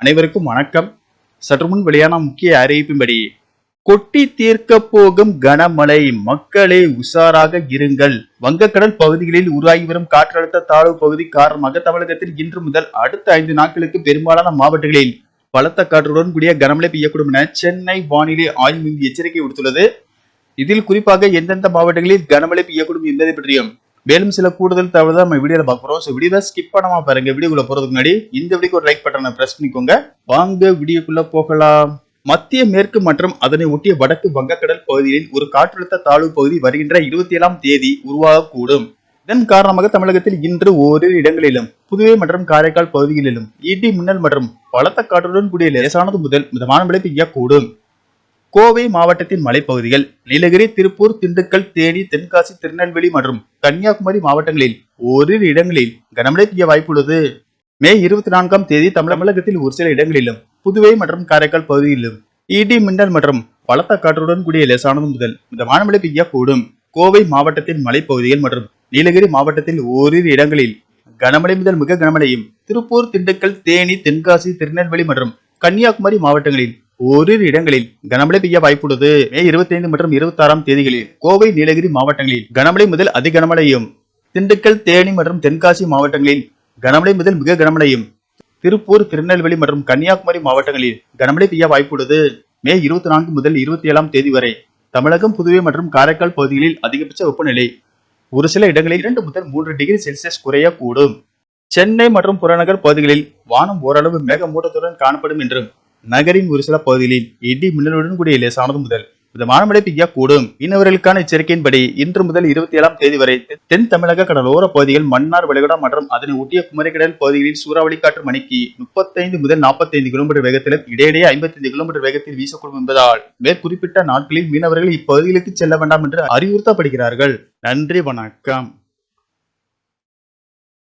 அனைவருக்கும் வணக்கம். சற்று முன் வெளியான முக்கிய அறிவிப்பின்படி கொட்டி தீர்க்க போகும் கனமழை மக்களே உஷாராக இருங்கள். வங்கக்கடல் பகுதிகளில் உருவாகி வரும் காற்றழுத்த தாழ்வு பகுதி காரணமாக தமிழகத்தில் இன்று முதல் அடுத்த ஐந்து நாட்களுக்கு பெரும்பாலான மாவட்டங்களில் பலத்த காற்றுடன் கூடிய கனமழை பெய்யக்கூடும் என சென்னை வானிலை ஆய்வு எச்சரிக்கை விடுத்துள்ளது. இதில் குறிப்பாக எந்தெந்த மாவட்டங்களில் கனமழை பெய்யக்கூடும் என்பதை பற்றியும் மேலும் சில கூடுதல் தகவல் தான் நம்ம வீடியோல போகிறோம் ஸோ வீடியோவை ஸ்கிப் பண்ணாம பாருங்க. வீடியோக்குள்ள போறதுக்கு முன்னாடி இந்த வீடியோக்கு ஒரு லைக் பட்டனை பிரஸ் பண்ணிக்கோங்க. வாங்க வீடியோக்குள்ள போகலாம். மத்திய மேற்கு மற்றும் அதனை ஒட்டிய வடக்கு வங்கக்கடல் பகுதியில் ஒரு காற்றழுத்த தாழ்வு பகுதி வருகின்ற இருபத்தி ஏழாம் தேதி உருவாகக்கூடும். இதன் காரணமாக தமிழகத்தில் இன்று ஓரிரு இடங்களிலும் புதுவை மற்றும் காரைக்கால் பகுதிகளிலும் இடி மின்னல் மற்றும் பலத்த காற்றுடன் கூடிய லேசானது முதல் மிதமான மழை பெய்யக்கூடும். கோவை மாவட்டத்தின் மலைப்பகுதிகள் நீலகிரி திருப்பூர் திண்டுக்கல் தேனி தென்காசி திருநெல்வேலி மற்றும் கன்னியாகுமரி மாவட்டங்களில் ஓரிரு இடங்களில் கனமழை பெய்ய வாய்ப்புள்ளது. மே இருபத்தி நான்காம் தேதி தமிழகத்தில் ஒரு சில இடங்களிலும் புதுவை மற்றும் காரைக்கால் பகுதியிலும் இடி மின்னல் மற்றும் பலத்த காற்றுடன் கூடிய லேசானது முதல் மிதமான மழை பெய்யக்கூடும். கோவை மாவட்டத்தின் மலைப்பகுதிகள் மற்றும் நீலகிரி மாவட்டத்தில் ஓரிரு இடங்களில் கனமழை முதல் மிக கனமழையும் திருப்பூர் திண்டுக்கல் தேனி தென்காசி திருநெல்வேலி மற்றும் கன்னியாகுமரி மாவட்டங்களில் ஓரிரு இடங்களில் கனமழை பெய்ய வாய்ப்புள்ளது. மே இருபத்தி ஐந்து மற்றும் இருபத்தி ஆறாம் தேதிகளில் கோவை நீலகிரி மாவட்டங்களில் கனமழை முதல் அதி கனமழையும் திண்டுக்கல் தேனி மற்றும் தென்காசி மாவட்டங்களில் கனமழை முதல் மிக கனமழையும் திருப்பூர் திருநெல்வேலி மற்றும் கன்னியாகுமரி மாவட்டங்களில் கனமழை பெய்ய வாய்ப்புள்ளது. மே இருபத்தி நான்கு முதல் இருபத்தி ஏழாம் தேதி வரை தமிழகம் புதுவை மற்றும் காரைக்கால் பகுதிகளில் அதிகபட்ச வெப்பநிலை ஒரு சில இடங்களில் இரண்டு முதல் மூன்று டிகிரி செல்சியஸ் குறையக்கூடும். சென்னை மற்றும் புறநகர் பகுதிகளில் வானம் ஓரளவு மேகமூட்டத்துடன் காணப்படும் என்றும் நகரின் ஒரு சில பகுதிகளில் இடி மின்னலுடன் கூடிய லேசானது முதல் மிதமான மழை பெய்யக்கூடும் மீனவர்களுக்கான எச்சரிக்கையின்படி இன்று முதல் இருபத்தி ஏழாம் தேதி வரை தென் தமிழக கடலோர பகுதிகள் மன்னார் வளைகுடா மற்றும் அதனை ஒட்டிய குமரிக்கடல் பகுதிகளில் சூறாவளி காற்று மணிக்கு முப்பத்தைந்து முதல் நாற்பத்தைந்து கிலோமீட்டர் வேகத்திலும் இடையிடையே ஐம்பத்தைந்து கிலோமீட்டர் வேகத்தில் வீசக்கூடும் என்பதால் மேற்குறிப்பிட்ட நாட்களில் மீனவர்கள் இப்பகுதிகளுக்கு செல்ல வேண்டாம் என்று அறிவுறுத்தப்படுகிறார்கள். நன்றி வணக்கம்.